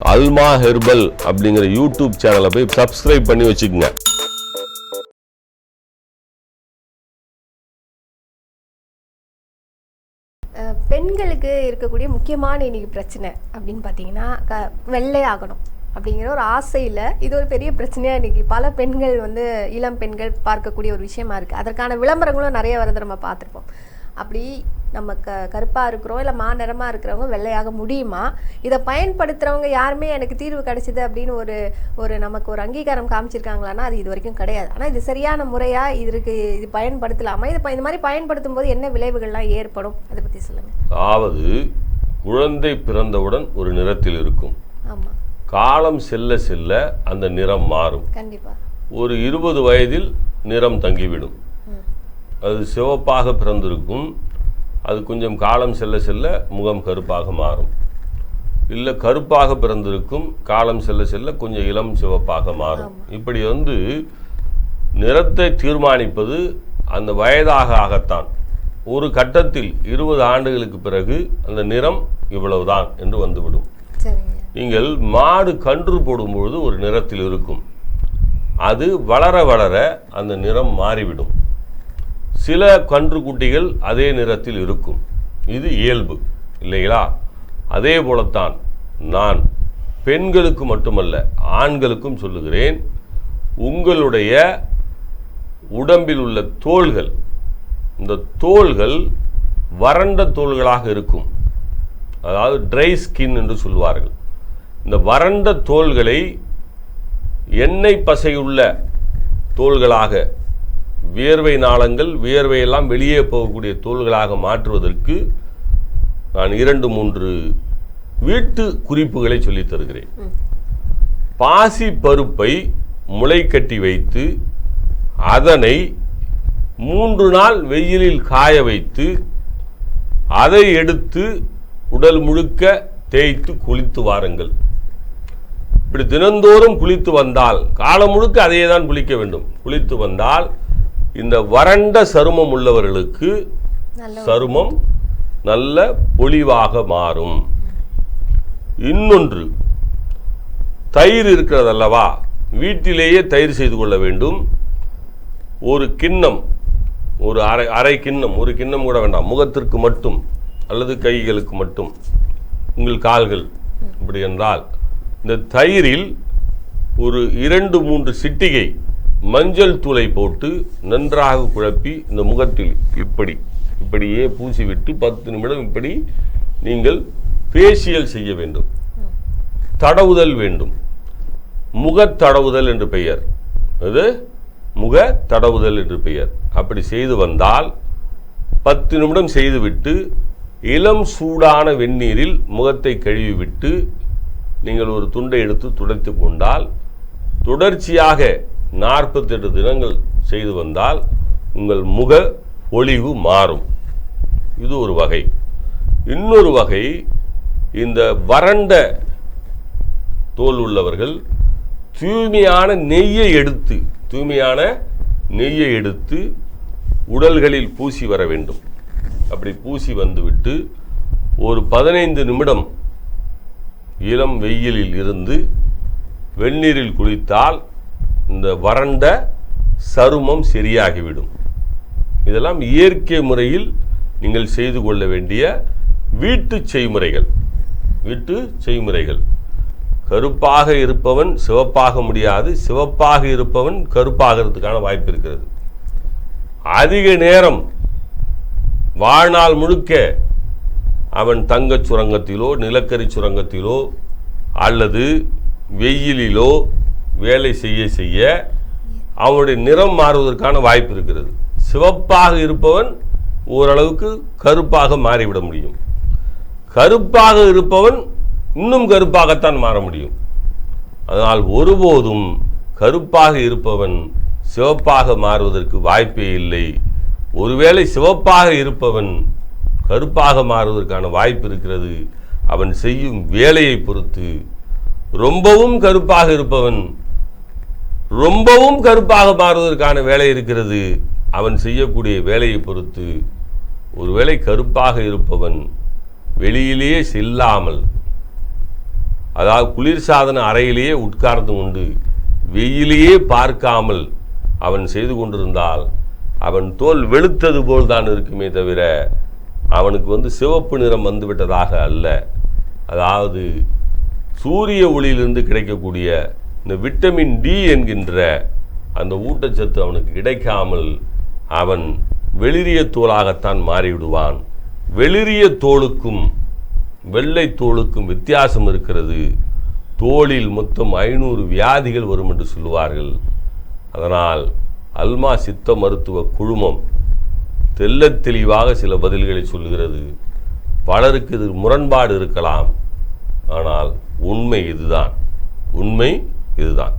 அல்மா herbal அப்படிங்கிற YouTube சேனலை போய் சப்ஸ்கிரைப் பண்ணி வச்சுக்கோங்க. அஹ் பெண்களுக்கு இருக்கக்கூடிய முக்கியமான இன்னைக்கு பிரச்சனை அப்படின்னு பார்த்தீங்கன்னா க வெள்ளை ஆகணும் அப்படிங்கிற ஒரு ஆசையில் இது ஒரு பெரிய பிரச்சனையாக இன்னைக்கு பல பெண்கள் வந்து இளம் பெண்கள் பார்க்கக்கூடிய ஒரு விஷயமா இருக்குது அதற்கான விளம்பரங்களும் நிறைய வரதை நம்ம பார்த்துருப்போம். அப்படி நம்ம க கருப்பாக இருக்கிறோம் இல்லை மாநிறமாக இருக்கிறவங்க வெள்ளையாக முடியுமா? இதை பயன்படுத்துகிறவங்க யாருமே எனக்கு தீர்வு கிடைச்சிது அப்படின்னு ஒரு ஒரு நமக்கு ஒரு அங்கீகாரம் காமிச்சிருக்காங்களான்னா அது இது வரைக்கும் கிடையாது. ஆனால் இது சரியான முறையாக இதற்கு இது பயன்படுத்தலாமா? இது இந்த மாதிரி பயன்படுத்தும் போது என்ன விளைவுகள்லாம் ஏற்படும்? அதை பற்றி சொல்லுங்கள் அதாவது குழந்தை பிறந்தவுடன் ஒரு நிறத்தில் இருக்கும். ஆமாம் காலம் செல்ல செல்ல அந்த நிறம் மாறும். கண்டிப்பாக ஒரு இருபது வயதில் நிறம் தங்கிவிடும். அது சிவப்பாக பிறந்திருக்கும். அது கொஞ்சம் காலம் செல்ல செல்ல முகம் கருப்பாக மாறும். இல்லை கருப்பாக பிறந்திருக்கும் காலம் செல்ல செல்ல கொஞ்சம் இளம் சிவப்பாக மாறும். இப்படி வந்து நிறத்தை தீர்மானிப்பது அந்த வயதாக ஆகத்தான். ஒரு கட்டத்தில் இருபது ஆண்டுகளுக்கு பிறகு அந்த நிறம் இவ்வளவுதான் என்று வந்துவிடும். நீங்கள் மாடு கன்று போடும்பொழுது ஒரு நிறத்தில் இருக்கும். அது வளர வளர அந்த நிறம் மாறிவிடும். சில கன்றுக்குட்டிகள் அதே நிறத்தில் இருக்கும். இது இயல்பு இல்லைங்களா? அதே போலத்தான் நான் பெண்களுக்கு மட்டுமல்ல ஆண்களுக்கும் சொல்லுகிறேன். உங்களுடைய உடம்பில் உள்ள தோள்கள் இந்த தோள்கள் வறண்ட தோள்களாக இருக்கும். அதாவது ட்ரை ஸ்கின் என்று சொல்வார்கள் இந்த வறண்ட தோள்களை எண்ணெய் பசையுள்ள தோள்களாக வியர்வை நாளங்கள் வியர்வையெல்லாம் வெளியே போகக்கூடிய தோள்களாக மாற்றுவதற்கு நான் இரண்டு மூன்று வீட்டு குறிப்புகளை சொல்லித் தருகிறேன். பாசி பருப்பை முளை கட்டி வைத்து அதனை மூன்று நாள் வெயிலில் காய வைத்து அதை எடுத்து உடல் முழுக்க தேய்த்து குளித்து வாருங்கள். இப்படி தினந்தோறும் குளித்து வந்தால் காலம் முழுக்க அதையே தான் குளிக்க வேண்டும். குளித்து வந்தால் இந்த வறண்ட சருமம் உள்ளவர்களுக்கு சருமம் நல்ல பொலிவாக மாறும். இன்னொன்று தயிர் இருக்கிறது அல்லவா வீட்டிலேயே தயிர் செய்து கொள்ள வேண்டும். ஒரு கிண்ணம் ஒரு அரை அரை கிண்ணம் ஒரு கிண்ணம் கூட வேண்டாம். முகத்திற்கு மட்டும் அல்லது கைகளுக்கு மட்டும். உங்கள் கால்கள் இப்படி என்றால் இந்த தயிரில் ஒரு இரண்டு மூன்று சிட்டிகை மஞ்சள் தூளை போட்டு நன்றாக குழப்பி இந்த முகத்தில் இப்படி இப்படியே பூசிவிட்டு பத்து நிமிடம் இப்படி நீங்கள் பேசியல் செய்ய வேண்டும். தடவுதல் வேண்டும். முக தடவுதல் என்று பெயர். அது முக தடவுதல் என்று பெயர். அப்படி செய்து வந்தால் பத்து நிமிடம் செய்துவிட்டு இளம் சூடான வெந்நீரில் முகத்தை கழுவிவிட்டு நீங்கள் ஒரு துண்டை எடுத்து துடைத்து கொண்டால் தொடர்ச்சியாக நாற்பத்தெட்டு தினங்கள் செய்து வந்தால் உங்கள் முக ஒளிவு மாறும். இது ஒரு வகை. இன்னொரு வகை இந்த வறண்ட தோல் உள்ளவர்கள் தூய்மையான நெய்யை எடுத்து தூய்மையான நெய்யை எடுத்து உடல்களில் பூசி வர வேண்டும். அப்படி பூசி வந்துவிட்டு ஒரு பதினைந்து நிமிடம் இளம் வெயிலில் இருந்து வெந்நீரில் குளித்தால் இந்த வறண்ட சருமம் சரியாகிவிடும். இதெல்லாம் இயற்கை முறையில் நீங்கள் செய்து கொள்ள வேண்டிய வீட்டு செய்முறைகள். வீட்டு செய்முறைகள். கருப்பாக இருப்பவன் சிவப்பாக முடியாது சிவப்பாக இருப்பவன் கருப்பாகிறதுக்கான வாய்ப்பு இருக்கிறது. அதிக நேரம் வாழ்நாள் முழுக்க அவன் தங்கச் சுரங்கத்திலோ நிலக்கரி சுரங்கத்திலோ அல்லது வெயிலிலோ வேலை செய்ய செய்ய அவனுடைய நிறம் மாறுவதற்கான வாய்ப்பு இருக்கிறது. சிவப்பாக இருப்பவன் ஓரளவுக்கு கருப்பாக மாறிவிட முடியும். கருப்பாக இருப்பவன் இன்னும் கருப்பாகத்தான் மாற முடியும். அதனால் ஒருபோதும் கருப்பாக இருப்பவன் சிவப்பாக மாறுவதற்கு வாய்ப்பே இல்லை. ஒருவேளை சிவப்பாக இருப்பவன் கருப்பாக மாறுவதற்கான வாய்ப்பு இருக்கிறது. அவன் செய்யும் வேலையை பொறுத்து ரொம்பவும் கருப்பாக இருப்பவன் ரொம்பவும் கருப்பாக மாறுவதற்கான வேலை இருக்கிறது. அவன் செய்யக்கூடிய வேலையை பொறுத்து ஒருவேளை கருப்பாக இருப்பவன் வெளியிலேயே செல்லாமல் அதாவது குளிர்சாதன அறையிலேயே உட்கார்ந்து கொண்டு வெயிலையே பார்க்காமல் அவன் செய்து கொண்டிருந்தால் அவன் தோல் வெளுத்தது போல் தான் இருக்குமே தவிர அவனுக்கு வந்து சிவப்பு நிறம் வந்துவிட்டதாக அல்ல. அதாவது சூரிய ஒளியிலிருந்து கிடைக்கக்கூடிய இந்த விட்டமின் டி என்கின்ற அந்த ஊட்டச்சத்து அவனுக்கு கிடைக்காமல் அவன் வெளிரிய தோலாகத்தான் மாறிவிடுவான். வெளிரிய தோலுக்கும் வெள்ளை தோலுக்கும் வித்தியாசம் இருக்கிறது. தோளில் மொத்தம் ஐநூறு வியாதிகள் வரும் என்று சொல்லுவார்கள். அதனால் அல்மா சித்த மருத்துவ குழுமம் தெல்ல தெளிவாக சில பதில்களை சொல்கிறது பலருக்கு இது முரண்பாடு இருக்கலாம். ஆனால் உண்மை இதுதான். உண்மை இதுதான்